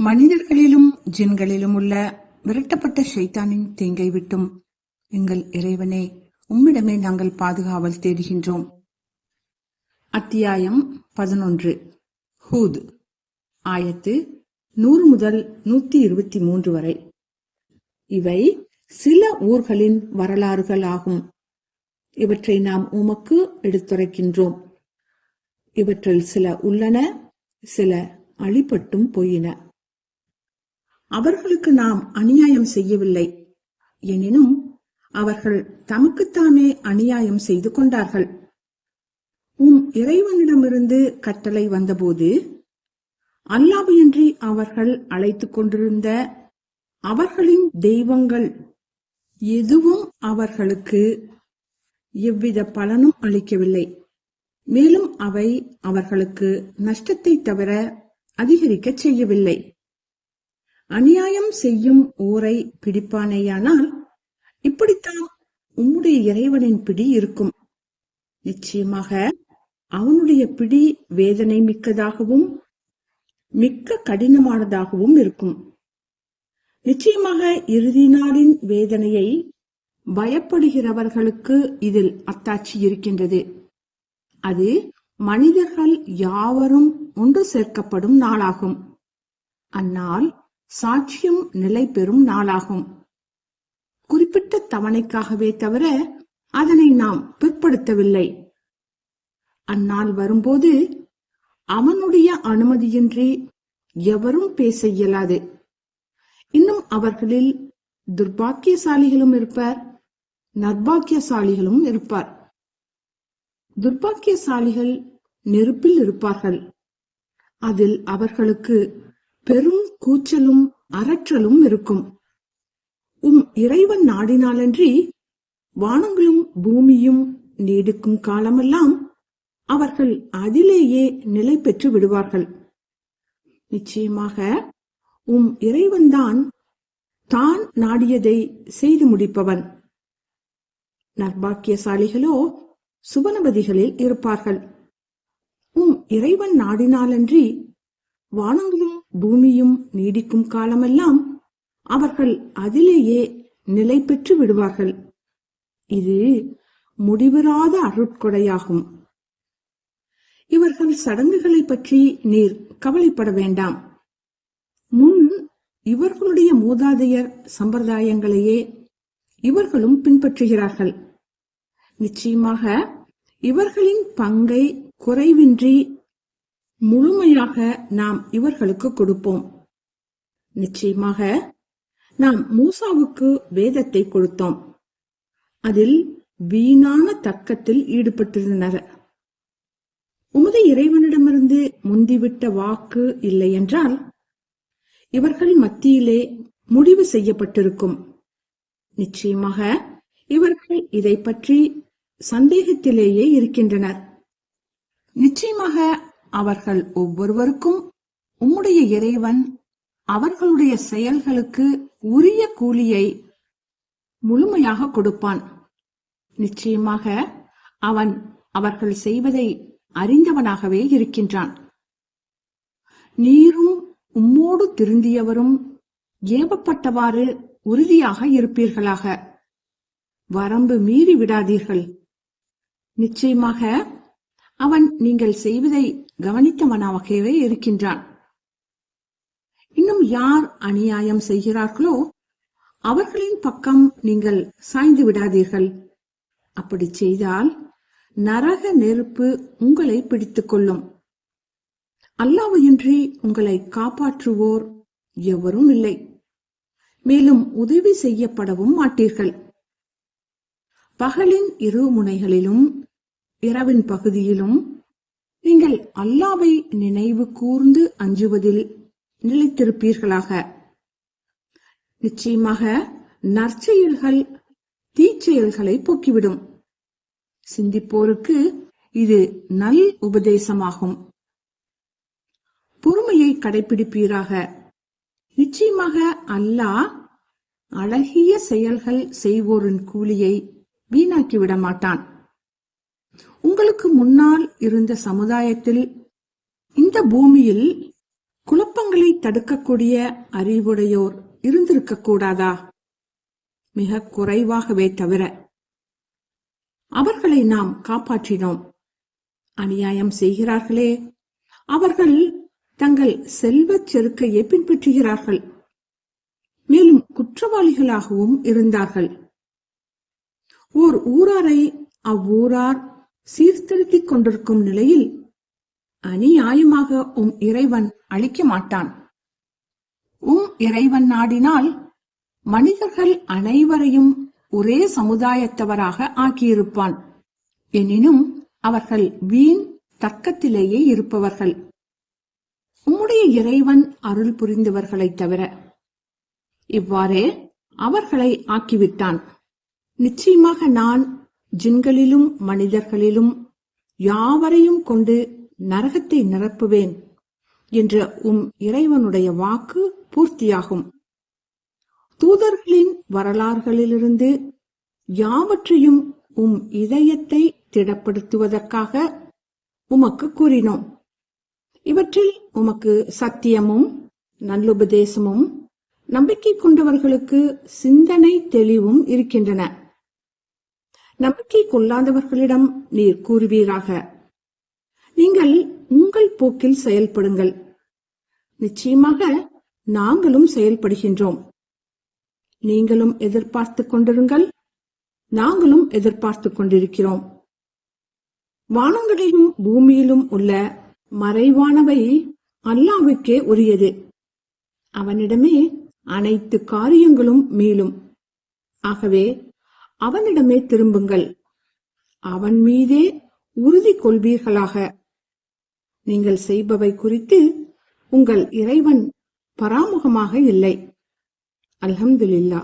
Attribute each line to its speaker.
Speaker 1: மனிதர்களிலும் ஜின்களிலும் உள்ள விரட்டப்பட்ட ஷைத்தானின் தீங்கை விட்டும் எங்கள் இறைவனே உம்மிடமே நாங்கள் பாதுகாவல் தேடுகின்றோம். அத்தியாயம் பதினொன்று. ஹூத். ஆயத்து நூறு முதல் நூத்தி இருபத்தி மூன்று வரை. இவை சில ஊர்களின் வரலாறுகள் ஆகும் இவற்றை நாம் உமக்கு எடுத்துரைக்கின்றோம். இவற்றில் சில உள்ளன சில அழிப்பட்டும் போயின. அவர்களுக்கு நாம் அநியாயம் செய்யவில்லை. எனினும் அவர்கள் தமக்குத்தாமே அநியாயம் செய்து கொண்டார்கள். உம் இறைவனிடமிருந்து கட்டளை வந்தபோது அல்லாவையின்றி அவர்கள் அழைத்துக் கொண்டிருந்த அவர்களின் தெய்வங்கள் எதுவும் அவர்களுக்கு எவ்வித பலனும் அளிக்கவில்லை. மேலும் அவை அவர்களுக்கு நஷ்டத்தை தவிர அதிகரிக்கச் செய்யவில்லை. அநியாயம் செய்யும் ஊரை பிடிப்பானேயானால் இப்படித்தான் உம்முடைய இறைவனின் பிடி இருக்கும். நிச்சயமாக அவனுடைய பிடி வேதனை மிக்கதாகவும் மிக்க கடினமானதாகவும் இருக்கும். நிச்சயமாக இறுதி நாளின் வேதனையை பயப்படுகிறவர்களுக்கு இதில் அத்தாட்சி இருக்கின்றது. அது மனிதர்கள் யாவரும் ஒன்று சேர்க்கப்படும் நாளாகும். அந்நாள் சாட்சியம் நிலை பெறும் நாளாகும். குறிப்பிட்ட தவணைக்காகவே தவிர அதனை நாம் பிற்படுத்தவில்லை. அந்நாள் வரும்போது அவனுடைய அனுமதியின்றி எவரும் பேச இயலாது. இன்னும் அவர்களில் துர்பாக்கியசாலிகளும் இருப்பார் நர்பாக்கியசாலிகளும் இருப்பார். துர்பாக்கியசாலிகள் நெருப்பில் இருப்பார்கள். அதில் அவர்களுக்கு பெரும் கூச்சலும் அரற்றலும் இருக்கும். உம் இறைவன் நாடினாலன்றி வானங்களும் பூமியும் நீடிக்கும் காலமெல்லாம் அவர்கள் அதிலேயே நிலை பெற்று விடுவார்கள். நிச்சயமாக உம் இறைவன்தான் தான் நாடியதை செய்து முடிப்பவன். நர்பாக்கியசாலிகளோ சுபனபதிகளில் இருப்பார்கள். உம் இறைவன் நாடினாலன்றி வானங்களும் பூமியும் நீடிக்கும் காலமெல்லாம் அவர்கள் அதிலேயே நிலை பெற்று விடுவார்கள். இது முடிவிராத அருட்கொடையாகும். இவர்கள் சடங்குகளை பற்றி நீர் கவலைப்பட வேண்டாம். முன் இவர்களுடைய மூதாதையர் சம்பிரதாயங்களையே இவர்களும் பின்பற்றுகிறார்கள். நிச்சயமாக இவர்களின் பங்கை குறைவின்றி முழுமையாக நாம் இவர்களுக்கு கொடுப்போம். நிச்சயமாக நாம் மூசாவுக்கு வேதத்தை கொடுத்தோம். அதில் வீணான தர்க்கத்தில் ஈடுபட்டிருந்தனர். உமது இறைவனிடமிருந்து முந்திவிட்ட வாக்கு இல்லை என்றால் இவர்கள் மத்தியிலே முடிவு செய்யப்பட்டிருக்கும். நிச்சயமாக இவர்கள் இதை பற்றி சந்தேகத்திலேயே இருக்கின்றனர். நிச்சயமாக அவர்கள் ஒவ்வொருவருக்கும் உம்முடைய இறைவன் அவர்களுடைய செயல்களுக்கு உரிய கூலியை முழுமையாக கொடுப்பான். நிச்சயமாக அவன் அவர்கள் செய்வதை அறிந்தவனாகவே இருக்கின்றான். நீரும் உம்மோடு திருந்தியவரும் ஏவப்பட்டவாறு உறுதியாக இருப்பீர்களாக. வரம்பு மீறி விடாதீர்கள். நிச்சயமாக அவன் நீங்கள் செய்வதை கவனித்தவனாகவே இருக்கின்றான். இன்னும் யார் அநியாயம் செய்கிறார்களோ அவர்களின் பக்கம் நீங்கள் சாய்ந்து விடாதீர்கள். அப்படி செய்தால் நரக நெருப்பு உங்களை பிடித்துக் கொள்ளும் அல்லாவையின்றி உங்களை காப்பாற்றுவோர் எவரும் இல்லை. மேலும் உதவி செய்யப்படவும் மாட்டீர்கள். பகலின் இரு முனைகளிலும் இரவின் பகுதியிலும் நீங்கள் அல்லாவை நினைவு கூர்ந்து அஞ்சுவதில் நிலைத்திருப்பீர்களாக. நிச்சயமாக நற்செயல்கள் தீச்செயல்களை போக்கிவிடும். சிந்திப்போருக்கு இது நல் உபதேசமாகும். பொறுமையை கடைபிடிப்பீராக நிச்சயமாக அல்லாஹ் அழகிய செயல்கள் செய்வோரின் கூலியை வீணாக்கி விட மாட்டான் உங்களுக்கு முன்னால் இருந்த சமுதாயத்தில் இந்த பூமியில் குழப்பங்களை தடுக்கக்கூடிய அறிவுடையோர் இருந்திருக்க கூடாதா மிக குறைவாகவே தவிர. அவர்களை நாம் காப்பாற்றினோம். அநியாயம் செய்கிறார்களே. அவர்கள் தங்கள் செல்வச் செருக்கையை பின்பற்றுகிறார்கள். மேலும் குற்றவாளிகளாகவும் இருந்தார்கள். ஓர் ஊராரை அவ்வூரார் சீர்திருத்திக் கொண்டிருக்கும் நிலையில் அநியாயமாக உம் இறைவன் அழிக்க மாட்டான். உம் இறைவன் நாடினால் மனிதர்கள் அனைவரையும் ஒரே சமுதாயத்தவராக ஆக்கியிருப்பான். எனினும் அவர்கள் வீண் தர்க்கத்திலேயே இருப்பவர்கள். உம்முடைய இறைவன் அருள் புரிந்தவர்களைத் தவிர இவ்வாறே அவர்களை ஆக்கிவிட்டான். நிச்சயமாக நான் ஜின்களிலும் மனிதர்களிலும் யாவரையும் கொண்டு நரகத்தை நிரப்புவேன் என்ற உம் இறைவனுடைய வாக்கு பூர்த்தியாகும். தூதர்களின் வரலாறுகளிலிருந்து யாவற்றையும் உம் இதயத்தை திடப்படுத்துவதற்காக உமக்கு கூறினோம். இவற்றில் உமக்கு சத்தியமும் நல்லுபதேசமும் நம்பிக்கை கொண்டவர்களுக்கு சிந்தனை தெளிவும் இருக்கின்றன. நம்பிக்கை கொள்ளாதவர்களிடம் நீர் கூறுவீராக. நீங்கள் உங்கள் போக்கில் செயல்படுங்கள். நிச்சயமாக நாங்களும் செயல்படுகின்றோம். நீங்களும் எதிர்பார்த்துக் கொண்டிருங்கள். நாங்களும் எதிர்பார்த்துக் கொண்டிருக்கிறோம். வானங்களிலும் பூமியிலும் உள்ள மறைவானவை அல்லாவுக்கே உரியது. அவனிடமே அனைத்து காரியங்களும் மீளும். ஆகவே அவனிடமே திரும்புங்கள். அவன் மீதே உறுதி கொள்வீர்களாக. நீங்கள் செய்பவை குறித்து உங்கள் இறைவன் பராமுகமாக இல்லை. அல்ஹம்துலில்லா